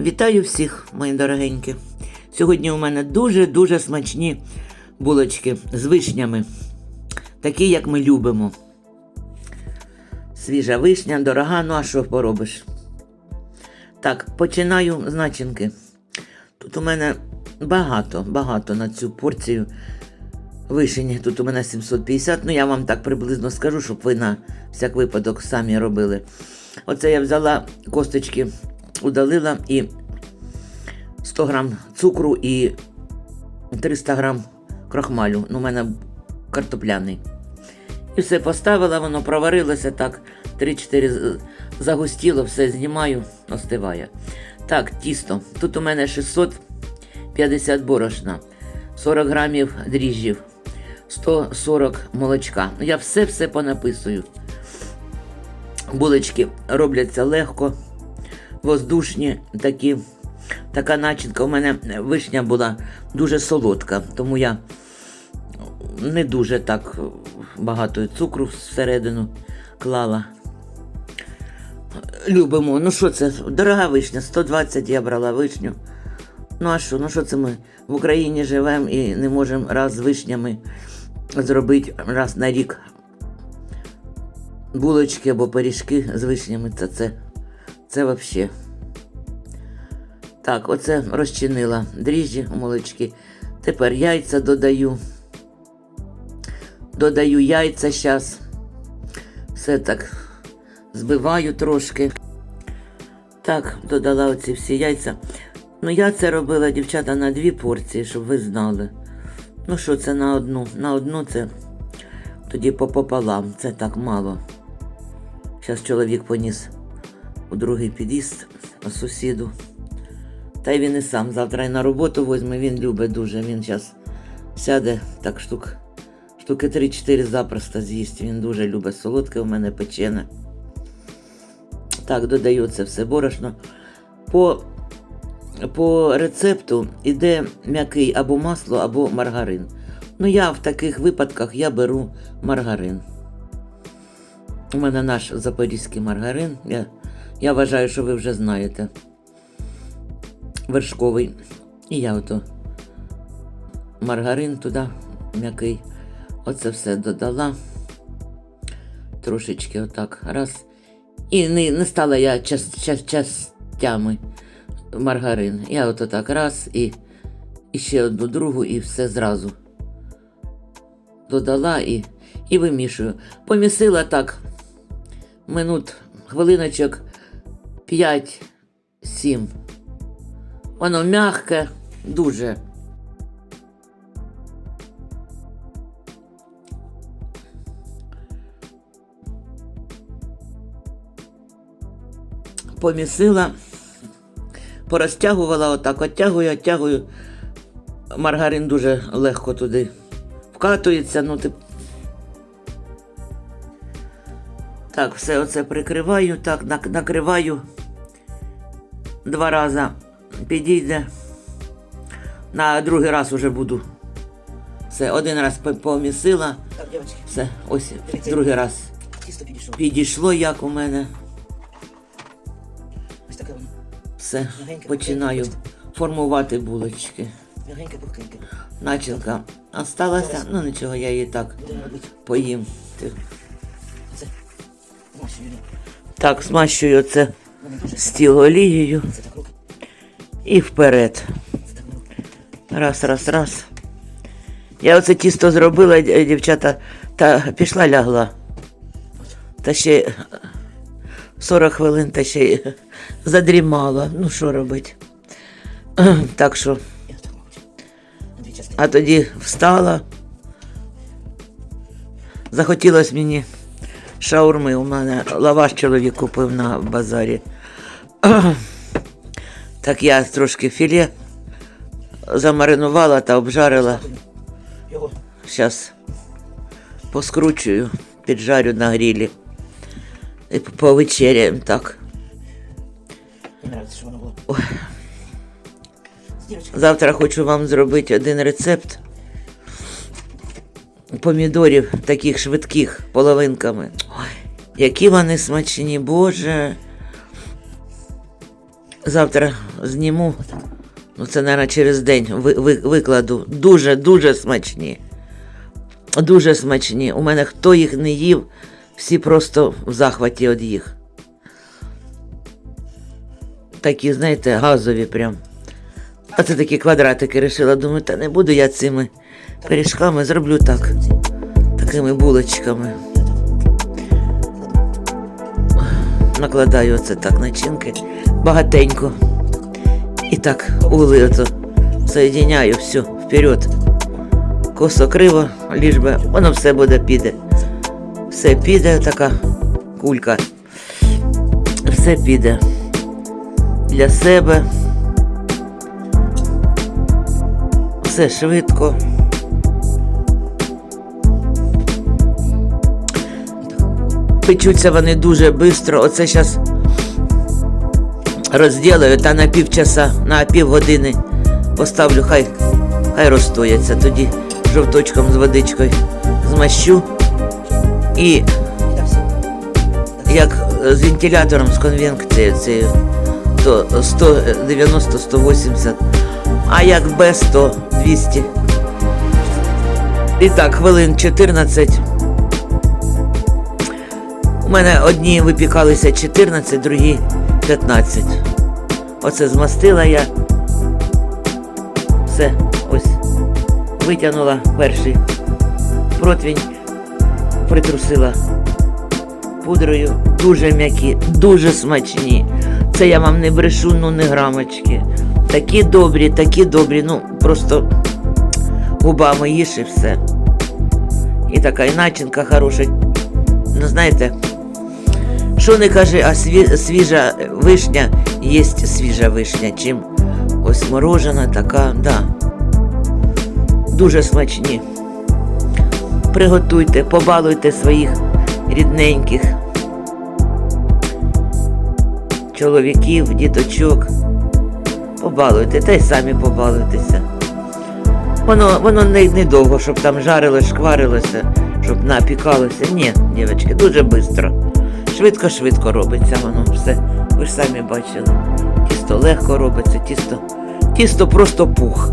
Вітаю всіх, мої дорогенькі. Сьогодні у мене дуже-дуже смачні булочки з вишнями, такі, як ми любимо. Свіжа вишня, дорога, ну а що поробиш? Так, починаю з начинки. Тут у мене багато, багато на цю порцію вишені. Тут у мене 750, ну я вам так приблизно скажу, щоб ви на всяк випадок самі робили. Оце я взяла косточки, удалила і 100 грам цукру і 300 грам крохмалю. Ну, у мене картопляний. І все поставила, воно проварилося так. 3-4 загустіло, все знімаю, остиває. Так, тісто. Тут у мене 650 борошна, 40 грамів дріжджів, 140 молочка. Ну, Я все-все понаписую. Булочки робляться легко, воздушні такі. Така начинка. У мене вишня була дуже солодка, тому я не дуже так багато цукру всередину клала. Любимо. Ну що це? Дорога вишня, 120 я брала вишню. Ну а що? Ну що це ми в Україні живемо і не можемо раз з вишнями зробити раз на рік булочки або пиріжки з вишнями. Це це, це взагалі. Так, оце розчинила дріжджі молочки. Тепер яйця додаю. Додаю яйця зараз. Все так збиваю трошки. Так, додала оці всі яйця. Ну, я це робила, дівчата, на дві порції, щоб ви знали. Ну, що це на одну? На одну це тоді попополам. Це так мало. Зараз чоловік поніс у другий під'їзд сусіду. Та й він і сам завтра і на роботу возьме, він любить дуже. Він зараз сяде так штук, штуки 3-4 запросто з'їсть. Він дуже любить солодке у мене печене. Так, це все борошно. По, по рецепту йде м'який або масло, або маргарин. Ну, я в таких випадках я беру маргарин. У мене наш запорізький маргарин. Я, я вважаю, що ви вже знаєте. Вершковий. І я ото маргарин туди м'який. Оце все додала. Трошечки отак. Раз. І не, не стала я час, час, частями маргарин. Я ото так раз і, і ще одну другу, і все зразу додала і, і вимішую. Помісила так минут, хвилиночок 5-7. Воно м'яке, дуже. Помісила, порозтягувала отак, оттягую, оттягую. Маргарин дуже легко туди вкатується. Ну, ти... Так, все оце прикриваю, так, накриваю два рази підійде. На другий раз уже буду. Все, один раз помісила, Так, девочки, все, ось другий раз тісто підійшло. підійшло, як у мене. Ось таке воно. Все, починаю формувати булочки. Мягеньке, пухкеньке. Начинка осталася, ну нічого, я її так поїм. Змащую. Так, смащую це стіл олією і вперед. Раз, раз, раз. Я оце тісто зробила, дівчата, та пішла лягла. Та ще 40 хвилин та ще задрімала. Ну, що робити? Так що, а тоді встала. Захотілося мені шаурми. У мене лаваш чоловік купив на базарі. Так я трошки філе замаринувала та обжарила. Зараз поскручую, піджарю на грілі. І повечеряємо так. Ой. Завтра хочу вам зробити один рецепт помідорів таких швидких половинками. Які вони смачні, Боже. Завтра зніму. Ну, це, мабуть, через день ви, ви, викладу. Дуже, дуже смачні. Дуже смачні. У мене хто їх не їв, всі просто в захваті від їх. Такі, знаєте, газові прям. А це такі квадратики рішила. Думаю, та не буду я цими пиріжками, зроблю так. Такими булочками. Накладаю оце так начинки. Багатенько. І так угли соєдиняю, все, вперед. Косо криво, ліж би воно все буде піде. Все піде, така кулька. Все піде. Для себе. Все швидко. Печуться вони дуже швидко. Оце зараз розділаю та на півчаса, на півгодини поставлю, хай, хай розстояться. Тоді жовточком з водичкою змащу і як з вентилятором з конвекцією цією, то 190-180, а як без, то 200. І так, хвилин 14. У мене одні випікалися 14, другі 15. Оце змастила я. Все, ось. Витягнула перший противень, притрусила пудрою. Дуже м'які, дуже смачні. Це я вам не брешу, ну не грамочки. Такі добрі, такі добрі, ну просто губами їж і все. І така і начинка хороша. Ну, знаєте, що не каже, а сві- свіжа вишня є свіжа вишня, чим ось морожена така, да. Дуже смачні. Приготуйте, побалуйте своїх рідненьких чоловіків, діточок. Побалуйте, та й самі побалуйтеся. Воно, воно не, не довго, щоб там жарилось, шкварилося, щоб напікалося. Ні, дівчатки, дуже швидко. Швидко-швидко робиться воно все. Ви ж самі бачили. Тісто легко робиться, тісто, тісто просто пух.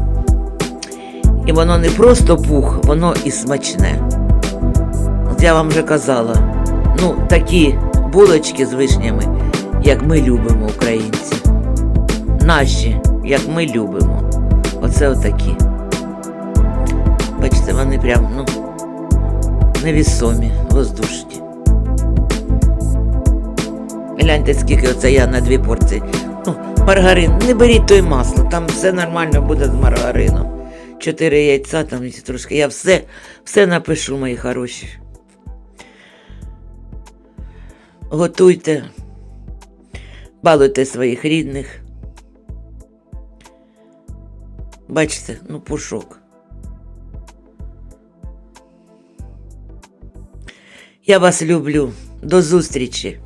І воно не просто пух, воно і смачне. От я вам вже казала, ну, такі булочки з вишнями, як ми любимо, українці. Наші, як ми любимо. Оце отакі. Бачите, вони прям, ну, невісомі, воздушні. Гляньте, скільки оце я на дві порції. Ну, маргарин, не беріть той масло, там все нормально буде з маргарином. Чотири яйця, там трошки. Я все, все напишу, мої хороші. Готуйте, балуйте своїх рідних. Бачите, ну пушок. Я вас люблю. До зустрічі.